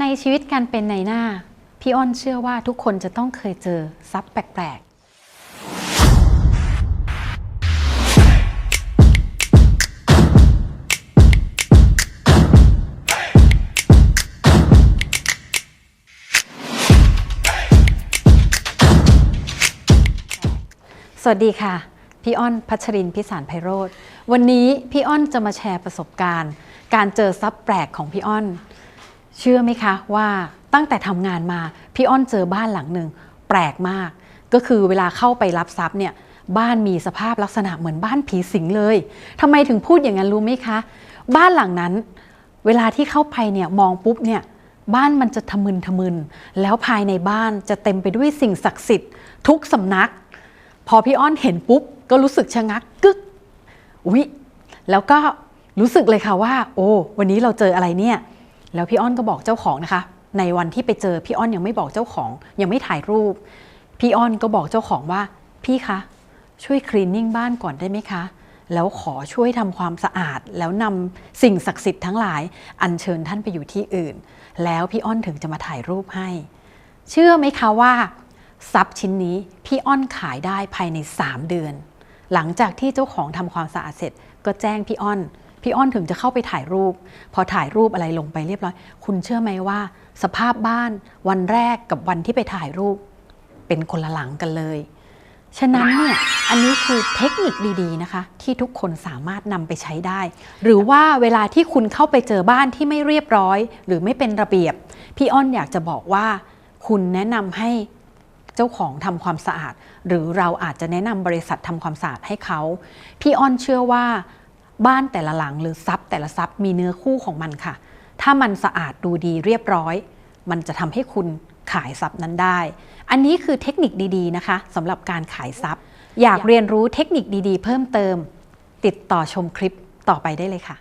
ในชีวิตการเป็นในหน้า พี่อ้อนเชื่อว่าทุกคนจะต้องเคยเจอทรัพย์แปลกๆสวัสดีค่ะ พี่อ้อนพัชรินพิสารไพโรธวันนี้พี่อ้อนจะมาแชร์ประสบการณ์ การเจอทรัพย์แปลกของพี่อ้อน เชื่อไหมคะว่าตั้งแต่ทำงานมาพี่อ้อนเจอบ้านหลังหนึ่งแปลกมาก ก็คือเวลาเข้าไปรับทรัพย์เนี่ยบ้านมีสภาพลักษณะเหมือนบ้านผีสิงเลยทำไมถึงพูดอย่างนั้นรู้ไหมคะ บ้านหลังนั้น เวลาที่เข้าไปเนี่ยมองปุ๊บเนี่ยบ้านมันจะทะมึนทะมึน แล้วภายในบ้านจะเต็มไปด้วยสิ่งศักดิ์สิทธิ์ ทุกสำนัก พอพี่อ้อนเห็นปุ๊บ ก็รู้สึกชะงักกึกอุ๊ยแล้วก็รู้สึกเลยค่ะว่า โอ้วันนี้เราเจออะไรเนี่ย แล้วพี่อ้อนก็บอกเจ้าของนะคะ ในวันที่ไปเจอพี่อ้อนยังไม่บอกเจ้าของ ยังไม่ถ่ายรูป พี่อ้อนก็บอกเจ้าของว่า พี่คะช่วยคลีนนิ่งบ้านก่อนได้ไหมคะ แล้วขอช่วยทำความสะอาด แล้วนำสิ่งศักดิ์สิทธิ์ทั้งหลาย อัญเชิญท่านไปอยู่ที่อื่น แล้วพี่อ้อนถึงจะมาถ่ายรูปให้ เชื่อไหมคะว่าทรัพย์ชิ้นนี้พี่อ้อนขายได้ภายใน 3 เดือน หลังจากที่เจ้าของทำความสะอาดเสร็จก็แจ้งพี่อ้อน พี่อ้อนถึงจะเข้าไปถ่ายรูป พอถ่ายรูปอะไรลงไปเรียบร้อย คุณเชื่อไหมว่า สภาพบ้านวันแรกกับวันที่ไปถ่ายรูป เป็นคนละหลังกันเลย ฉะนั้นเนี่ยอันนี้คือเทคนิคดีๆนะคะ ที่ทุกคนสามารถนำไปใช้ได้ หรือว่าเวลาที่คุณเข้าไปเจอบ้านที่ไม่เรียบร้อย หรือไม่เป็นระเบียบ พี่อ้อนอยากจะบอกว่า คุณแนะนำให้เจ้าของทำความสะอาด หรือเราอาจจะแนะนำบริษัททำความสะอาดให้เขา พี่อ้อนเชื่อว่า บ้านแต่ละหลังหรือทรัพย์แต่ละทรัพย์มีเนื้อคู่ของมันค่ะ ถ้ามันสะอาดดูดีเรียบร้อย มันจะทำให้คุณขายทรัพย์นั้นได้ อันนี้คือเทคนิคดีๆนะคะสำหรับการขายทรัพย์ อยากเรียนรู้เทคนิคดีๆ เพิ่มเติม ติดต่อชมคลิปต่อไปได้เลยค่ะ